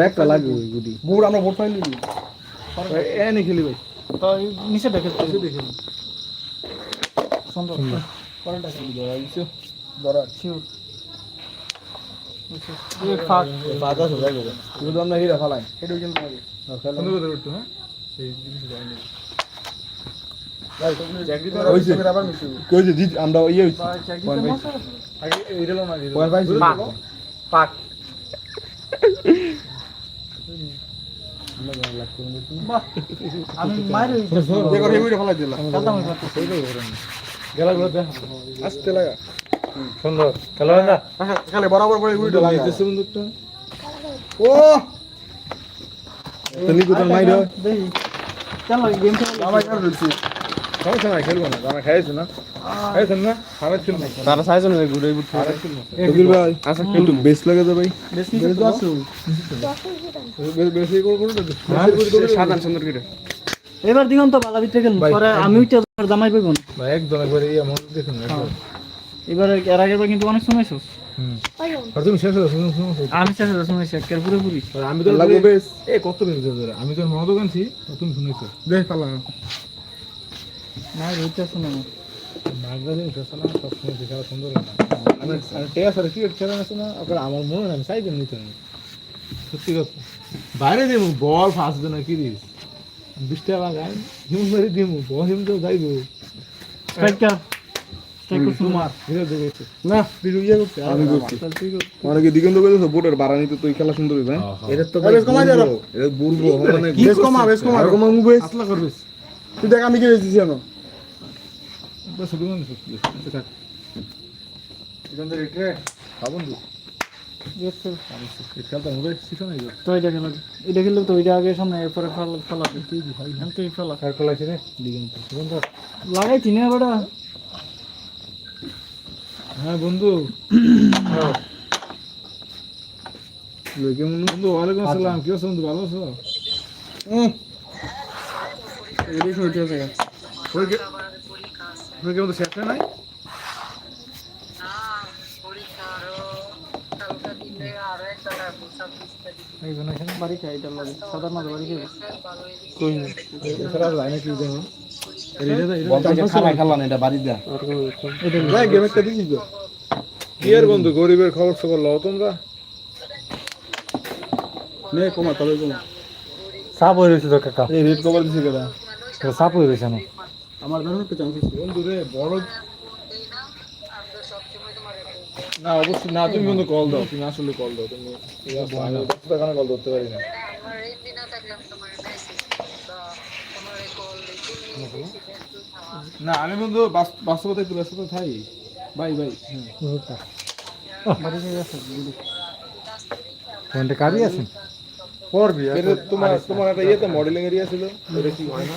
একটা আমরা ভোট ফাইলি নিচে দেখে দেখে পাবে সুন্দর করে উঠতো এই জিনিস যায়নি চাকরি ধরা ইয়ে পাক। বাহ আমি মাইরে দেখো হেমিটা ফালাই দিলাম খেলতাম ওই পাতে গেলা গুলো দেখ আস্তে লাগা। সুন্দর। খেলা না? আচ্ছা খালি বরাবর করে উইটা লাগা দিতেছে বন্ধুটা ও তুমি কোথাও মাইরো দেখি চলো গেম খেলা। আমার সমস্যা নাই খেলব না আমরা খাইছি না না ঘুরে ঘুরতে ভাই আচ্ছা বেশ লাগে তো ভাই বেশি বেশ আছে বেশি করে করে সাধারণ সুন্দর করে এবার দিগন তো বালা ভিতরে গেল পরে আমি উঠে জামাই পাইব না ভাই একদম একবার এই এমন দেখুন এবার এর বার কিন্তু অনেক শুনেছো শুনুন আমি আমি তো লাগবে বেশ। এ কত আমি তো মনে দোকানছি তুমি শুনেছো। দেখ পালা না না। না সুন্দর না আমি টেয়া খেলা আছে না আমার মনে হয় আমি চাইবেন নিতে আমি সত্যি কথা। বাইরে দিমু বল ফাঁস দেন কি দিস? বিশ টাকা গাই হিম দিমু বল তো যাইব। স্ট্রাইকার না ইয়ে বোটের তুই খেলা সুন্দর হইবে এটা তো বেশ কমাই এটা বুড়বো মানে কমা কমা কমা মুবে তুই দেখ আমি কি হয়েছি জানো শিখো না তো এটা খেললে তো ওইটা আগে সামনে এরপরে ফেলা বন্ধু লাগাইছি না বেটা হ্যাঁ বন্ধু বন্ধু ওয়ালাইকুম আসসালাম কি আছো বন্ধু ভালো আছো হুম ওই কে শেষ হয় নাই? এই জন্য এখানে বাড়ি খাই এটা লাগে সাধারণ মাঝে বাড়ি খাই কই এছাড়া আর যায় না কি দেখো এটা এটা বলতে খানা খেলা না এটা বাড়ি দা যাই গেম একটা দিছিস তো। কি আর বন্ধু গরিবের খবর খবর লও তোমরা। নে কমা তবে কমা সাপ হয়ে রয়েছে তো কাকা। এই রেড কভার দিছে কেডা? সাপ হয়ে রয়েছে না। আমার ধরো একটু চান্স আছে। বন্ধু রে বড় না অবশ্যই না তুমি বন্ধু কল দাও তুমি আসলে কল দাও তুমি এখানে কল ধরতে পারি না। না আমি বন্ধু বাস- বাস্তবতা একটু ব্যস্ততা থাই বাই বাই ফোনটা কারি আছে? করবি তোমার তোমার একটা ইয়েতে মডেলিং এরিয়া ছিল কি হয় না?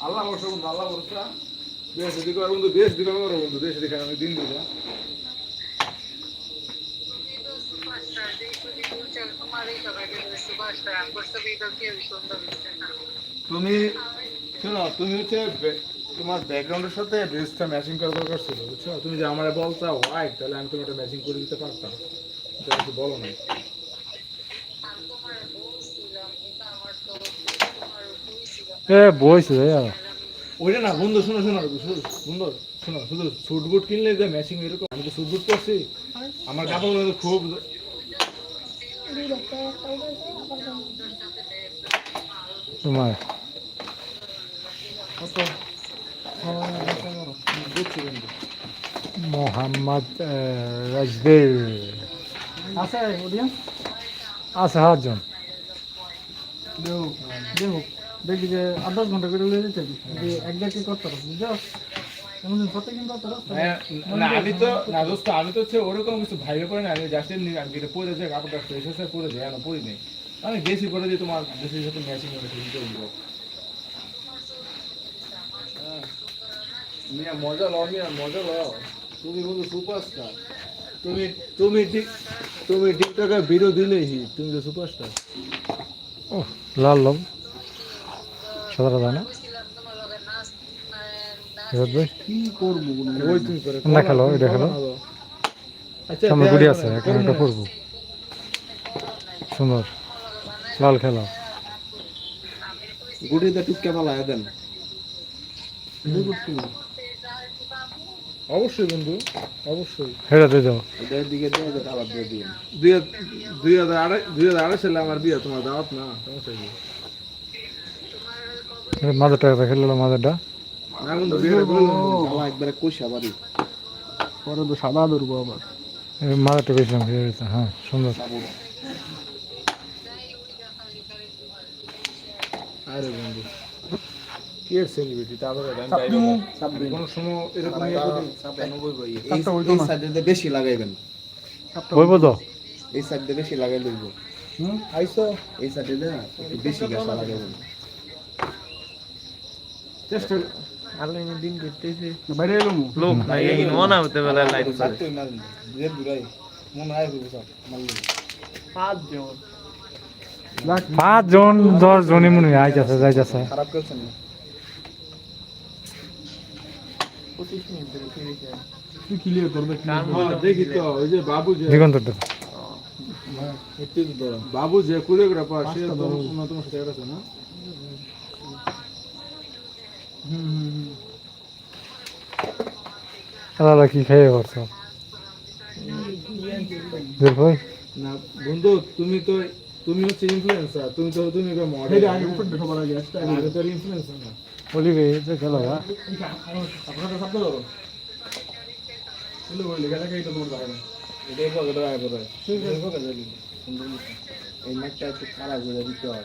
আল্লাহ বর্ষ বন্ধু আল্লাহ বর্ষা দেশ দিকে বন্ধু দেশ দিকে বন্ধু দেশ দিকে আমি দিন দিব। তুমি শোনো তুমি হচ্ছে তোমার ব্যাকগ্রাউন্ডের সাথে ড্রেসটা ম্যাচিং করা দরকার ছিল বুঝছ? তুমি যে আমার বলতা হোয়াইট তাহলে আমি তোমাকে ম্যাচিং করে দিতে পারতাম। এটা একটু বলো না এ বইছে ওইটা না বন্ধু শোনো শোনো বন্ধু শোনো শুধু স্যুট বুট কিনলে যে ম্যাচিং এরকম আমি তো স্যুট বুট পরছি। আমার কাপড়গুলো তো খুব তোমার। মোহাম্মদ রাজবীর। আছে আছে সাতজন দেহ দেহ দেখি যে আট দশ ঘণ্টা করে লিয়ে যেতে এক জায়গায় করতে পারো বুঝছ? হ্যাঁ, না আমি তো না দোস্ত আমি তো হচ্ছে ওরকম কিছু ভাইবে করে না আমি জাস্ট এমনি আমি এটা পরে যাই কাপড়টা ফ্রেশ হচ্ছে পরে যাই আমি পরি নেই। আমি গেছি পরে যে তোমার দেশের সাথে ম্যাচিং করে সেটা দিব মিয়া মজা লও মিয়া মজা লও। তুমি সুপারস্টার তুমি তুমি ঠিক তুমি ভিডিও দিলেই তুমি তো সুপারস্টার ও লাল লাল না। না খেলো এটা খেলো। আচ্ছা সামনে গুড়ি আছে একটা করব সুন্দর। লাল খেলা। গুটিতে টুককে পালায় দেন। অবশ্যই বন্ধু অবশ্যই। দিয়ে যাও। এটার দিকে দিয়ে দিন। দুই হাজার- দুই হাজার আড়াই দুই হাজার আড়াই সালে আমার বিয়ে তোমার দাওয়াত না সমস্যা কি মাজারটা একটা খেললো মাজারটা না বন্ধু বিয়েটা করে দেবো। পরে তো সাদা আবার। হ্যাঁ সুন্দর। আরে বন্ধু কি সেলিব্রিটি তারপরে কোনো সময় এরকম এই সাইডে বেশি লাগাইবেন। বলব তো এই সাইডে বেশি লাগাই লইব। আইসো এই সাইডে না বেশি গাছা লাগাইবেন। চেষ্টা দিন করতেছে বাইরে এলো মু। লোক নাই এই মনে হতে বেলা লাইট মারেন যে দূরাই মন হইব সব মারলি। পাঁচ জন পাঁচ জন দশ জনই মনে হয় আইতাছে যাইতাছে। খারাপ করছেন না? পঁচিশ মিনিট ধরে ফিরেছে তুই ক্লিয়ার করবে দেখি তো ওই যে বাবু যে দিগন্তটা বাবু যে কোরিওগ্রাফার সে তোমার সাথে আছে না। দাদা কি খেয়ে করছ দেখ ভাই না বন্ধু তুমি তো তুমি হচ্ছে ইনফ্লুয়েন্সার তুমি তো তুমি তো মডেল আগে উপর সবার আগে আগে তো ইনফ্লুয়েন্সার না। বলি রে যে খেলো আপনারা শব্দ করো বলে বলে লেখা থাকে এটা তোমার এটাই পকেটে আয় পড়ে এই মাছটা একটু খারাপ করে দিতে হবে।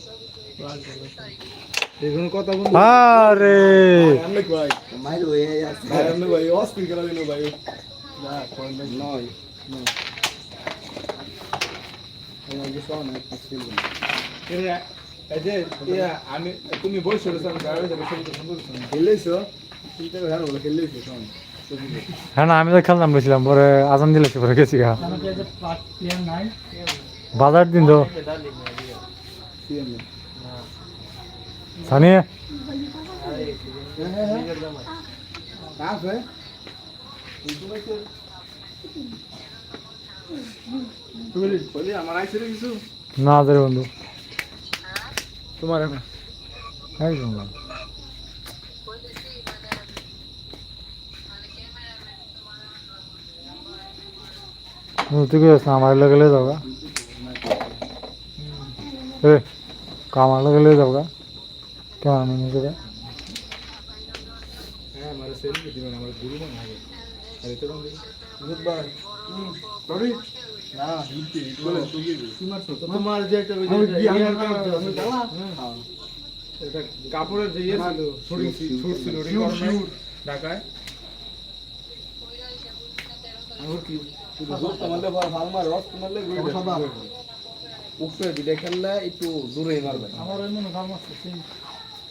আরে আমি তুমি বলছো হ্যাঁ না, আমি তো খেলতাম বলেছিলাম পরে আজান দিলে পরে গেছি বাজার দিন তো। সানি কাজ হয় বলি আমার আইছে রে কিছু না রে বন্ধু তোমার না একদম না বন্ধু, তুই কইস না আমার লগে লয়ে যাও কেমন মনে করে হ্যাঁ। হ্যাঁ। এটা কাপড়ের যে ইয়ে ছিল শুটিং শুট ছিল ঢাকায়। আর কি? তোমালে ভালো মার রস তোমালে উপরে দিলে খেললে একটু দূরে মারবে। আমার মনে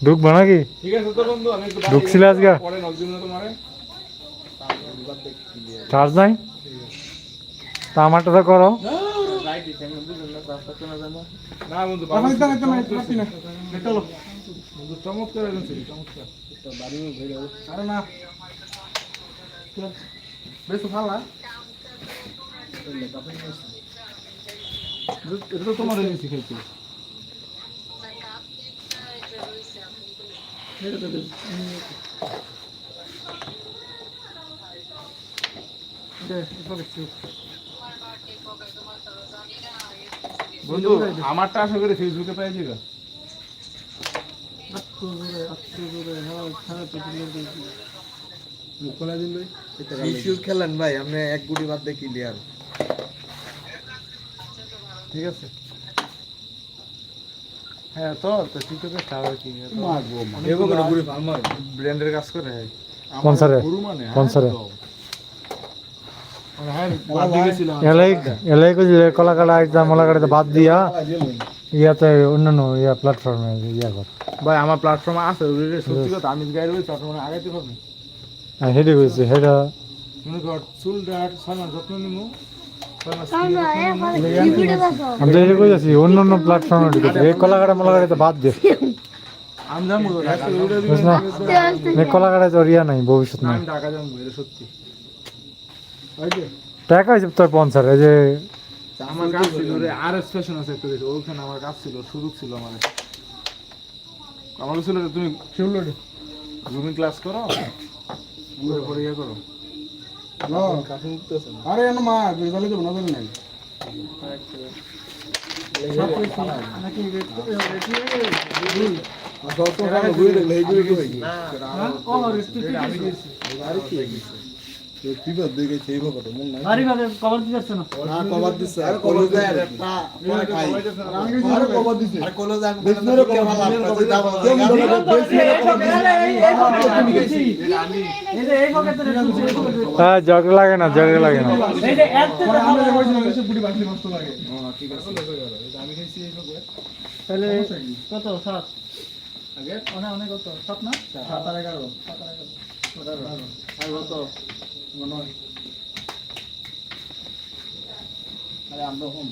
ঢুকবো নাকি ঠিক আছে তো বন্ধু আমি একটু ঢুকছিলে আজকে? তোমারে। চার্জ নাই? তা আমারটা তো করো। না বন্ধু এখন ইতাম ইতাম রাখি না চলো বন্ধু চমৎকার একজন ছিল চমৎকার আরে না বেশ তো ভালো এটা তো তোমার এনেছি খেলতে বন্ধু আমারটা আশা করি ফেসবুকে পাই যাবে খেলেন ভাই আপনি এক গুটি বাদ দিয়ে ক্লিয়ার ঠিক আছে। হ্যাঁ তো তো টিকটকে স্টার কি। এগো করে ঘুরে ফার্মার ব্র্যান্ডের কাজ করে? হ্যাঁ। স্পন্সরে গুরু মানে স্পন্সরে হ্যাঁ বাদ দিয়ে গেছিলাম। এলাই এলাই কো কলা কাটা আইতা মলা কাটা বাদ দিয়া ইয়াতে অন্যান্য ইয়া প্ল্যাটফর্মে ইয়া কর। ভাই আমার প্ল্যাটফর্মে আছে ওরে সত্যি কথা আমি গাইড ওই প্ল্যাটফর্মে আগাইতে পারব আর হেডি কইছে হেডা মনে কর চুল ডাট ছয় মাস যত্ন নিমু। ছয় মাস আমি তো এটা কইতাছি অন্য অন্য প্ল্যাটফর্মে ঢুকেছে। এই বাদ দে। নাই ভবিষ্যৎ নাই। টাকা তোর পঞ্চার যে আমার কাজ ছিল রে আর এস ফ্যাশন আছে ওখানে আমার কাজ ছিল সুযোগ ছিল আমার আমার ছিল যে তুমি জুমিং ক্লাস করো পরে ইয়ে করো। আরে মা বেলা যাব না জানি নাই সব এই হয় মন নাই কভার না। না। কভার দিছে আর পরে খাই। আরে কভার দিছে। আর এই যে এই পকেটে হ্যাঁ জগ লাগে না জগ লাগে না। এই যে এত আমি খাইছি এই তাহলে কত? সাত। আগে? অনেক অনেক কত? সাত না? সাত আর এগারো। আর কত? নয় আরে আমরা হোম।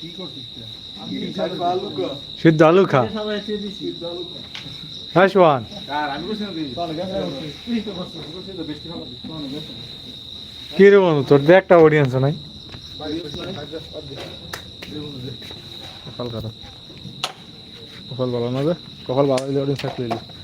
কি করছিস সিদ্ধ আলু খা হ্যাঁ সোহান। কি রে বন্ধু তোর একটা অডিয়েন্স নাই। কপাল ভালো না রে? কপাল ভালো অডিয়েন্স থাকলে